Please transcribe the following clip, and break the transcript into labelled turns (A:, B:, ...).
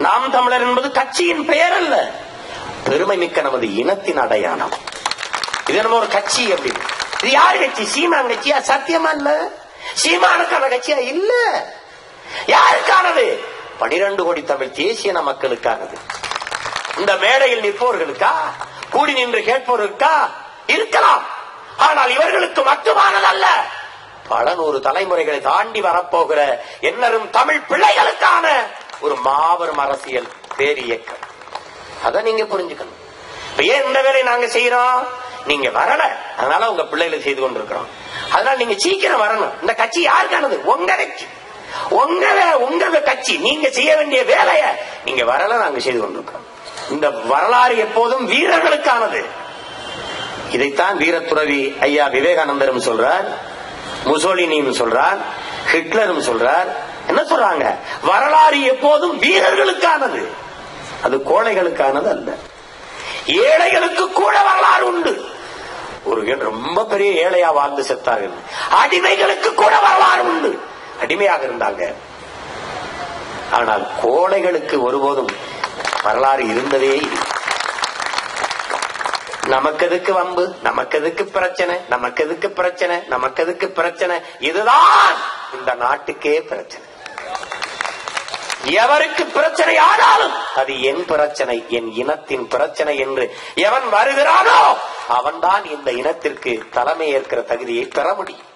A: நாம் தமிழர் என்பது கட்சியின் பெயர் அல்ல பெருமை மிக்க நமது இனத்தின் அடையாளம். இது நம்ம ஒரு கட்சி அப்படின்னு. இது யார் கட்சி? சீமான் கட்சியா? சத்தியமா இல்ல? சீமானுக்கான கட்சியா? இல்ல. யாருக்கானது? பனிரெண்டு கோடி தமிழ் தேசிய மக்களுக்கானது. இந்த மேடையில் நிற்பவர்களுக்கா? கூடி நின்று கேட்பவர்களுக்கா? இருக்கலாம். ஆனால் இவர்களுக்கு மட்டுமானதல்ல. பல நூறு தலைமுறைகளை தாண்டி வரப்போகிற என்னரும் தமிழ் பிள்ளைகளுக்கான ஒரு மாபெரும் அரசியல் பேரியக்கம் அத நீங்க புரிஞ்சுக்கணும். இப்ப ஏன் இந்த வேலையை நாங்க செய்யறோம்? நீங்க வரல. அதனால உங்க பிள்ளைகளை செய்து கொண்டிருக்கிறோம். அதனால நீங்க சீக்கிரம் வரணும். இந்த கட்சி யாருக்கானது? உங்க கட்சி. உங்க உங்க கட்சி. நீங்க செய்ய வேண்டிய வேலைய நீங்க வரல நாங்க செய்து கொண்டிருக்கிறோம். இந்த வரலாறு எப்போதும் வீரர்களுக்கானது. இதைத்தான் வீரத்துறவி ஐயா விவேகானந்தரும் சொல்றார் முசோலினியும் சொல்றார் ஹிட்லரும் சொல்றார் என்ன சொல்றாங்க? வரலாறு எப்போதும் வீரர்களுக்கானது. அது கோழைகளுக்கானது அல்ல. ஏழைகளுக்கு கூட வரலாறு உண்டு. ஒரு ரொம்ப பெரிய ஏழையா வாழ்ந்து செத்தார்கள். அடிமைகளுக்கு கூட வரலாறு உண்டு. அடிமையாக இருந்தாங்க. ஆனால் கோழைகளுக்கு ஒருபோதும் வரலாறு இருந்ததே நமக்கு எதுக்கு வம்பு? நமக்கு எதுக்கு பிரச்சனை? நமக்கு எதுக்கு பிரச்சனை? நமக்கு எதுக்கு பிரச்சனை? இதுதான் இந்த நாட்டுக்கே பிரச்சனை. எவருக்கு பிரச்சனை ஆனாலும் அது என் பிரச்சனை என் இனத்தின் பிரச்சனை என்று எவன் வருகிறானோ அவன்தான் இந்த இனத்திற்கு தலைமை ஏற்கிற தகுதியை பெற முடியும்.